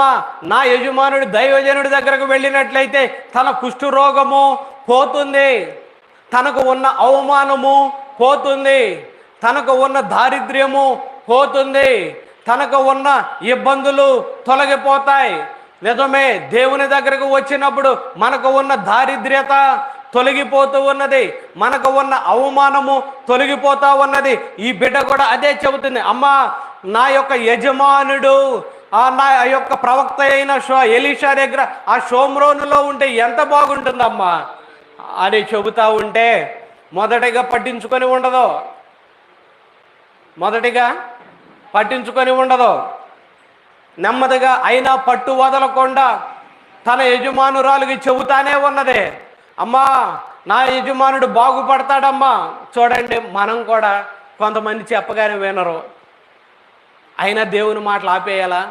ఆత్మ నా యజమానుడు దైవజనుడి దగ్గరకు వెళ్ళినట్లయితే తన కుష్ఠరోగము పోతుంది. తనకు ఉన్న అవమానము పోతుంది. తనకు ఉన్న దారిద్ర్యము పోతుంది. తనకు ఉన్న ఇబ్బందులు తొలగిపోతాయి. నిజమే దేవుని దగ్గరకు వచ్చినప్పుడు మనకు ఉన్న దారిద్ర్యత తొలగిపోతూ ఉన్నది. మనకు ఉన్న అవమానము తొలగిపోతా ఉన్నది. ఈ బిడ్డ కూడా అదే చెబుతుంది. అమ్మా నా యొక్క యజమానుడు నా యొక్క ప్రవక్త అయిన షో ఎలీషా దగ్గర ఆ షోమ్రోనులో ఉంటే ఎంత బాగుంటుందమ్మా? అని చెబుతా ఉంటే మొదటిగా పట్టించుకొని ఉండదు? మొదటిగా పట్టించుకొని ఉండదు? నెమ్మదిగా అయినా పట్టు వదలకుండా తన యజమానురాలుకి చెబుతానే ఉన్నది. అమ్మా నా యజమానుడు బాగుపడతాడమ్మా. చూడండి మనం కూడా కొంతమంది చెప్పగానే వినరు. అయినా దేవుని మాటలు ఆపేయాలా?